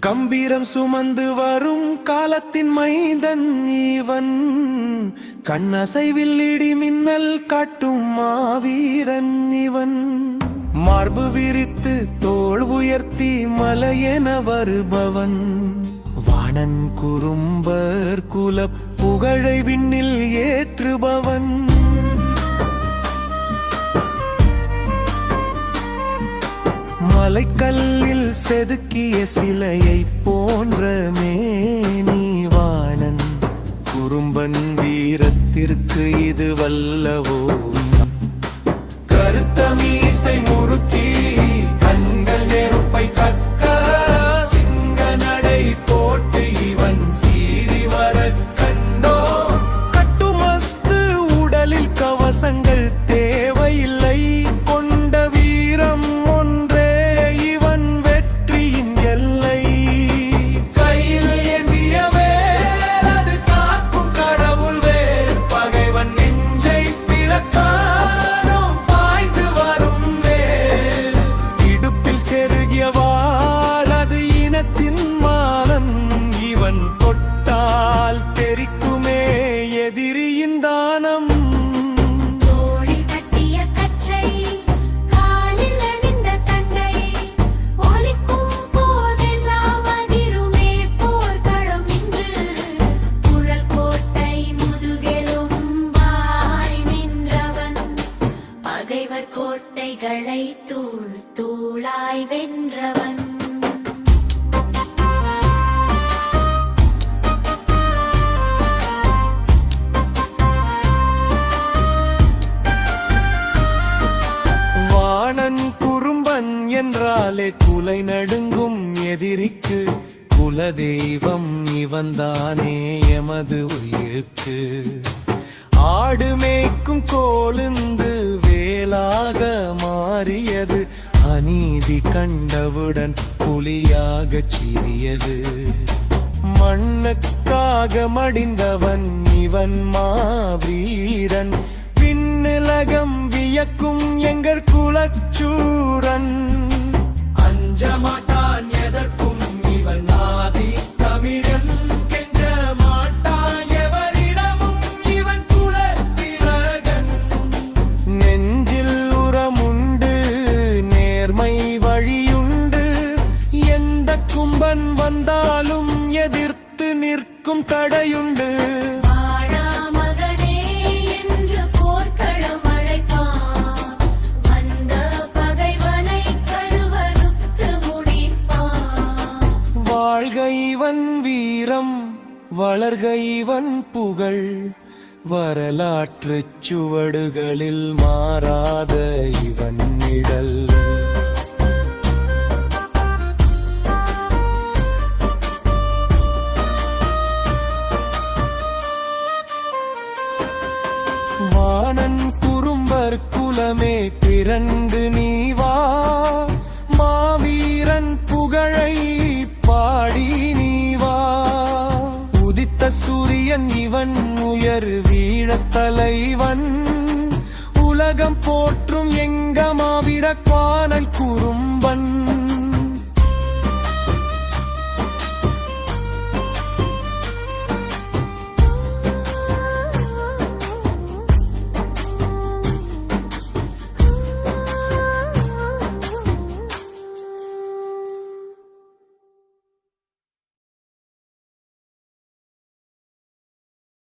கம்பீரம் சுமந்து வரும் காலத்தின் மைந்தன் இவன். கண்ணசைவில் இடி மின்னல் காட்டும் மாவீரன் இவன். மார்பு விரித்து தோல் உயர்த்தி மலையென வருபவன். வாணன் குறும்பர் குல புகழை விண்ணில் ஏற்றுபவன். மலைக்கல்லில் செதுக்கிய சிலையை போன்ற மேனி வாணன் குறும்பன் வீரத்திற்கு இது வல்லவோ. கருத்த மீசை முறுக்கி கோட்டைகளை தூள் தூளாய் வென்றவன். வாணன் குறும்பன் என்றாலே குலை நடுங்கும் எதிரிக்கு குலதெய்வம் இவன்தானே எமது உயிருக்கு. ஆடு மேய்க்கும் கோலுந்து வேலாக மாறியது. அநீதி கண்டவுடன் புலியாக சிறியது. மண்ணுக்காக மடிந்தவன் இவன் மாவீரன். விண்ணுலகம் வியக்கும் எங்கள் குலச்சூரன். அஞ்சமா கும்பன் வந்தாலும் எதிர்த்து நிற்கும் தடையுண்டு. வாழ்க இவன் வீரம் வளர்க இவன் புகழ். வரலாற்றுச் சுவடுகளில் மாறாத இவன் உள்ளமே திறந்து நீ வா. மாவீரன் புகழை பாடி நீ வா. உதித்த சூரியன் இவன் உயர் வீழத் தலைவன். உலகம் போற்றும் எங்க மாவீர குறும்பன்.